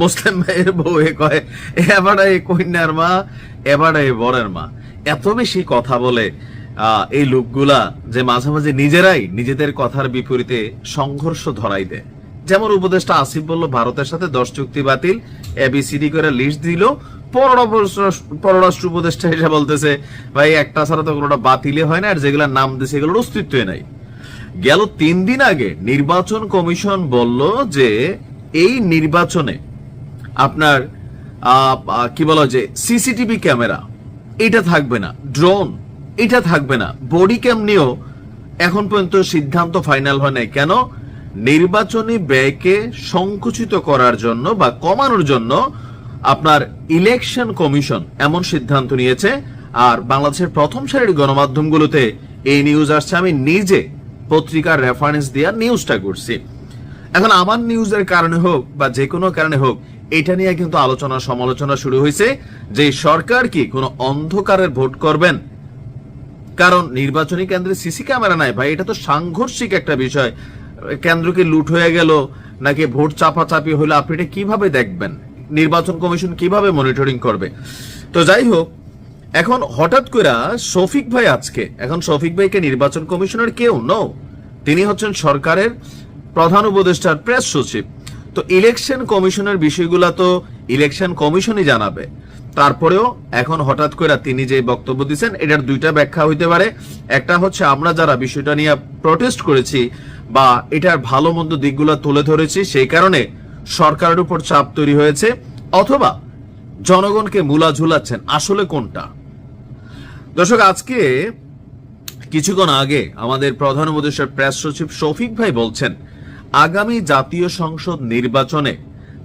মুসলিম ভাইয়ের বউ এ কয়, এবারে কন্যার মা, এবারে বরের মা। এত বেশি কথা বলে এই লোকগুলা যে মাঝে মাঝে নিজেরাই নিজেদের কথার বিপরীতে সংঘর্ষ ধরাই দেয়। যেমন উপদেষ্টা আসিফ বলল, ভারতের সাথে দশ চুক্তি বাতিল এবিসিডি করে লিস্ট দিল। পররাষ্ট্র পররাষ্ট্র উপদেষ্টা এসে বলতেছে, ভাই, একটা ছাড়া তো কোনোটা বাতিলে হয় না, আর যেগুলোর নাম দিছে এগুলোর অস্তিত্বই নাই। গেল তিন দিন আগে নির্বাচন কমিশন বলল যে এই নির্বাচনে আপনার কি বলা যে, সিসিটিভি ক্যামেরা, এটা থাকবে না। ড্রোন, এটা থাকবে না। বডি ক্যাম নিয়েও এখন পর্যন্ত সিদ্ধান্ত ফাইনাল হয় নাই। কেন? নির্বাচনী ব্যয়কে সংকুচিত করার জন্য বা কমানোর জন্য আপনার ইলেকশন কমিশন এমন সিদ্ধান্ত নিয়েছে। আর বাংলাদেশের প্রথম সারির গণমাধ্যমগুলোতে এই নিউজ আসছে। আমি নিজে পত্রিকার রেফারেন্স দিয়ে নিউজটা করছি। এখন আমার নিউজের কারণে হোক বা যে কোনো কারণে হোক, এটা নিয়ে কিন্তু আলোচনা সমালোচনা শুরু হয়েছে যে সরকার কি কোনো অন্ধকারের ভোট করবেন? কারণ নির্বাচনী কেন্দ্রে সিসি ক্যামেরা নাই ভাই, এটা তো সাংঘর্ষিক একটা বিষয়। কেন্দ্রকে লুট হয়ে গেল, নাকি ভোট চাপাচাপি হলো, আপনি এটা কীভাবে দেখবেন? নির্বাচন কমিশন কীভাবে মনিটরিং করবে? তো যাই হোক, এখন হঠাৎ করে শফিক ভাই আজকে, এখন শফিক ভাইকে নির্বাচন কমিশনের কেউ নো তিনি হচ্ছেন সরকারের প্রধান উপদেষ্টার প্রেস সচিব। তো ইলেকশন কমিশনের বিষয়গুলা তো ইলেকশন কমিশনই জানাবে। তারপরেও এখন হঠাৎ করে তিনি যে বক্তব্য দিচ্ছেন, এটার দুইটা ব্যাখ্যা হইতে পারে। একটা হচ্ছে আমরা যারা বিষয়টা নিয়ে প্রটেস্ট করেছি বা এটার ভালো মন্দ দিকগুলো তুলে ধরেছি, সেই কারণে সরকারের উপর চাপ তৈরি হয়েছে, অথবা জনগণকে মুলা ঝুলাচ্ছেন, আসলে কোনটা? দর্শক, আজকে কিছুক্ষণ আগে আমাদের প্রধান উপদেষ্টার প্রেস সচিব শফিক ভাই বলছেন আগামী জাতীয় সংসদ নির্বাচনে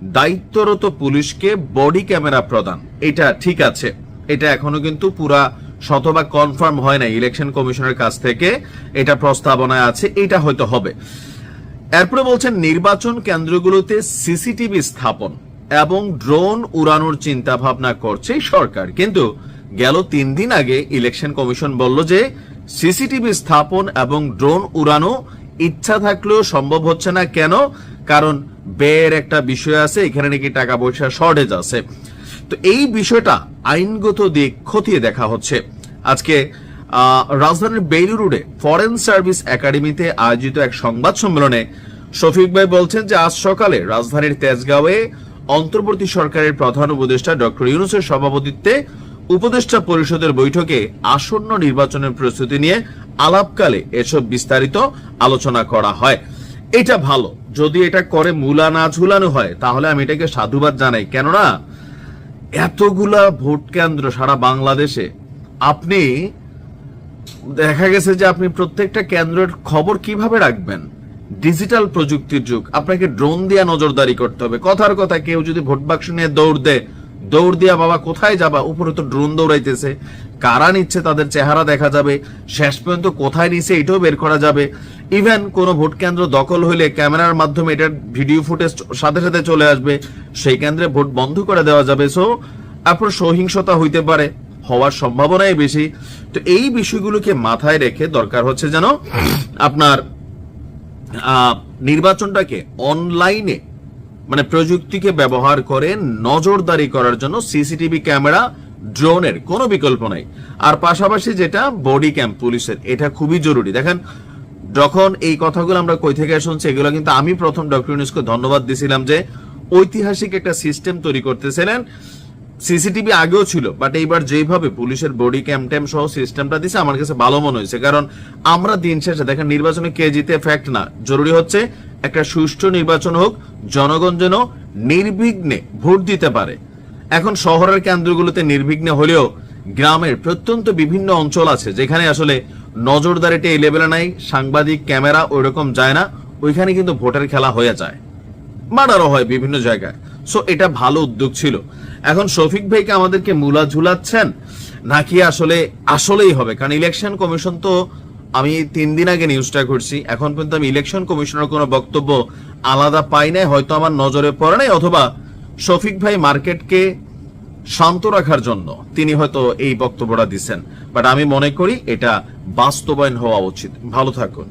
দায়িত্বরত পুলিশকে বডি ক্যামেরা প্রদান। এটা ঠিক আছে। এটা এখনও কিন্তু পুরা শতভাগ কনফার্ম হয় না ইলেকশন কমিশনের কাছ থেকে। এটা প্রস্তাবনায় আছে, এটা হয়তো হবে। এরপরে বলছেন, নির্বাচন কেন্দ্রগুলোতে সিসিটিভি স্থাপন এবং ড্রোন উড়ানোর চিন্তা ভাবনা করছে সরকার। কিন্তু গেল তিন দিন আগে ইলেকশন কমিশন বলল যে, সিসিটিভি স্থাপন এবং ড্রোন উড়ানো ইচ্ছা থাকলেও সম্ভব হচ্ছে না। কেন? কারণ ব্যয়ের একটা বিষয় আছে, এখানে নাকি টাকা পয়সা শর্টেজ আছে। তো এই বিষয়টা আইনগত দিক খতিয়ে দেখা হচ্ছে। আজকে রাজধানীর বেইলু রোডে ফরেন সার্ভিস একাডেমিতে আয়োজিত এক সংবাদ সম্মেলনে শফিক ভাই বলছেন যে, আজ সকালে রাজধানীর তেজগাঁওয়ে অন্তর্বর্তী সরকারের প্রধান উপদেষ্টা ডক্টর ইউনুসের সভাপতিত্বে উপদেষ্টা পরিষদের বৈঠকে আসন্ন নির্বাচনের প্রস্তুতি নিয়ে আলাপকালে এসব বিস্তারিত আলোচনা করা হয়। এটা ভালো। যদি এটা করে মূলা না ঝুলানো হয়, তাহলে আমি এটাকে সাধুবাদ জানাই। কেননা, এতগুলা ভোট কেন্দ্র সারা বাংলাদেশে, আপনি দেখা গেছে যে আপনি প্রত্যেকটা কেন্দ্রের খবর কীভাবে রাখবেন? ডিজিটাল প্রযুক্তির যুগ। আপনাকে ড্রোন দিয়ে নজরদারি করতে হবে। কথার কথা, কেউ যদি ভোট বাক্স নিয়ে দৌড় দেয় দৌড় দিয়া বাবা কোথায় যাবা? উপরে তো ড্রোন দৌড়াইতেছে। কারা নিচ্ছে তাদের চেহারা দেখা যাবে। শেষ পর্যন্ত কোথায় নিচ্ছে এটাও বের করা যাবে। ইভেন কোন ভোট কেন্দ্র দখল হইলে ক্যামেরার মাধ্যমে এটার ভিডিও ফুটেজ সাথে সাথে চলে আসবে। সেই কেন্দ্রে ভোট বন্ধ করে দেওয়া যাবে। সো আপনার সহিংসতা হইতে পারে, হওয়ার সম্ভাবনাই বেশি। তো এই বিষয়গুলোকে মাথায় রেখে দরকার হচ্ছে যেন আপনার নির্বাচনটাকে অনলাইনে মানে প্রযুক্তিকে ব্যবহার করে নজরদারি করার জন্য সিসিটিভি ক্যামেরা, ড্রোনের কোনো বিকল্প নাই। আর পাশাপাশি যেটা, বডি ক্যাম পুলিশের, এটা খুবই জরুরি। দেখেন, যখন এই কথাগুলো আমরা কই থেকে শুনছি, এগুলো কিন্তু আমি প্রথম ডক্টর ইউনুসকে ধন্যবাদ দিছিলাম যে ঐতিহাসিক একটা সিস্টেম তৈরি করতেছিলেন। সিসিটিভি আগেও ছিল, বাট এইবার যেভাবে পুলিশের বডি ক্যাম ট্যাম সহ সিস্টেমটা দিছে, আমার কাছে ভালো মনে হয়েছে। কারণ আমরা দিন শেষে, দেখেন, নির্বাচনে কে জিতে, ফ্যাক্ট না। জরুরি হচ্ছে একটা সুষ্ঠু নির্বাচন হোক, জনগণ যেন নির্বিঘ্নে ভোট দিতে পারে। এখন শহরের কেন্দ্রগুলোতে নির্বিঘ্নে হলেও গ্রামের প্রত্যন্ত বিভিন্ন অঞ্চল আছে, যেখানে আসলে নজরদারিটা এই লেভেলে নাই, সাংবাদিক, ক্যামেরা ওইরকম যায় না, ওইখানে কিন্তু ভোটের খেলা হয়ে যায়। মার্ডারও হয় বিভিন্ন জায়গায়। সো এটা ভালো উদ্যোগ ছিল। এখন শফিক ভাইকে আমাদেরকে মুলা ঝুলাচ্ছেন, নাকি আসলে আসলেই হবে? কারণ ইলেকশন কমিশন তো আমি তিন দিন আগে নিউজটা করছি এখন পর্যন্ত আমি ইলেকশন কমিশনের কোনো বক্তব্য আলাদা পাই নাই, হয়তো আমার নজরে পড়ে নাই, অথবা শফিক ভাই মার্কেটকে শান্ত রাখার জন্য তিনি হয়তো এই বক্তব্যটা দিচ্ছেন বাট আমি মনে করি এটা বাস্তবায়ন হওয়া উচিত। ভালো থাকুন।